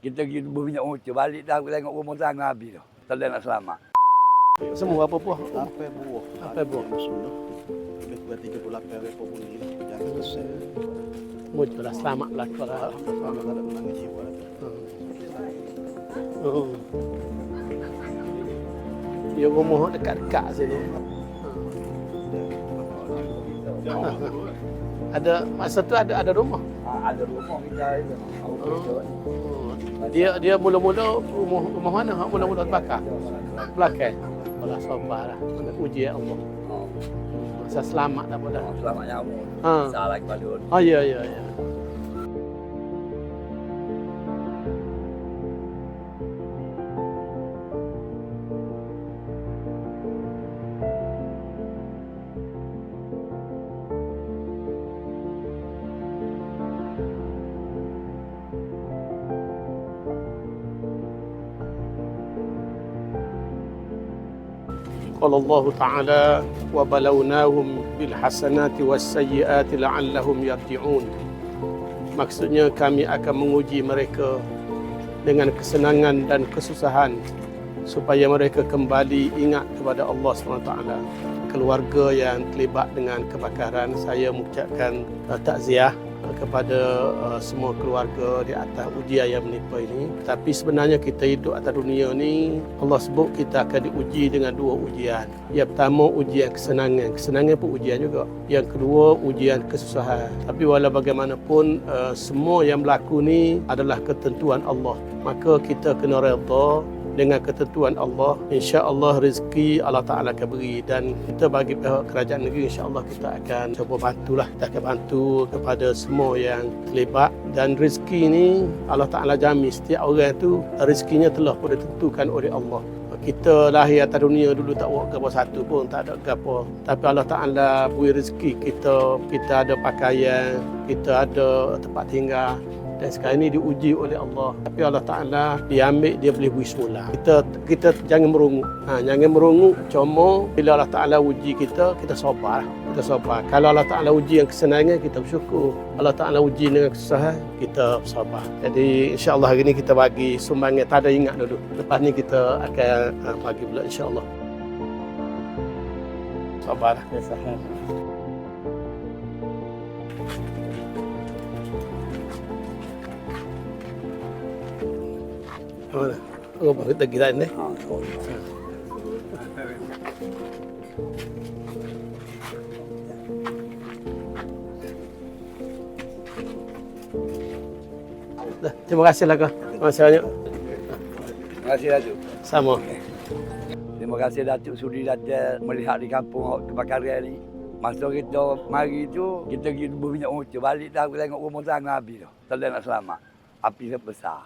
Kita pergi berminyak muncul. Balik dah aku tengok rumah tangga habis tu. Tak ada nak selamat. Semua apa buah? Apa buah? Apa buah? Sudah. Lebih kurang 38 ekor bunyi. Jangan selesai. Muncul lah, selamat lah. Tak ada menangis jiwa. Oh. Dia rumah dekat-dekat sini. Ha. Ada masa tu ada ada rumah. Ada rumah kita itu. Oh. Dia dia mula-mula rumah rumah mana? Ha, Mula-mula terbakar. Belakang. Allah sabar lah. Uji ya Allah. Masa selamat dah pada. Selamat nyawa. Ha. Salah kepada Oh ya ya ya. قال الله تعالى وبلوناهم بالحسنات والسيئات لعلهم يرجعون maksudnya kami akan menguji mereka dengan kesenangan dan kesusahan supaya mereka kembali ingat kepada Allah SWT keluarga yang terlibat dengan kebakaran saya mengucapkan uh, takziah uh, kepada uh, semua keluarga di atas ujian yang menimpa ini. Tapi sebenarnya kita hidup atas dunia ni Allah sebut kita akan diuji dengan dua ujian. Yang pertama ujian kesenangan. Kesenangan pun ujian juga. Yang kedua ujian kesusahan. Tapi walau bagaimanapun uh, semua yang berlaku ni adalah ketentuan Allah. Maka kita kena redha dengan ketentuan Allah. insya-Allah rezeki Allah Taala akan beri dan kita bagi pihak kerajaan negeri insya-Allah kita akan cuba bantulah kita akan bantu kepada semua yang terlibat. Dan rezeki ini Allah Taala jamin setiap orang tu rezekinya telah pun ditentukan oleh Allah. Kita lahir atas dunia dulu tak buat apa satu pun tak ada apa tapi Allah Taala beri rezeki kita. Kita ada pakaian kita ada tempat tinggal dan sekarang ini diuji oleh Allah. Tapi Allah Taala dia ambil dia boleh beri semula kita kita jangan merungut ha, jangan merungut cuma bila Allah Taala uji kita kita sabar. Kita sabar. Kalau Allah Taala uji yang kesenangan kita bersyukur. Allah Taala uji dengan kesusahan kita sabar. Jadi insyaallah hari ini kita bagi sumbangan. Tak ada ingat dulu. Lepas ni kita akan ha, bagi pula insyaallah. Sabar Kesahan. mana oh baru kita. Dah, terima kasih lah kau. Terima kasih banyak. Terima kasih Datuk. Sama. Terima kasih Datuk sudi datang melihat di kampung kebakaran ni. Masa kita mari tu, kita pergi berminyak muncul. Balik dah aku tengok rumah tangga habis tu. Tak nak selamat. Api sebesar.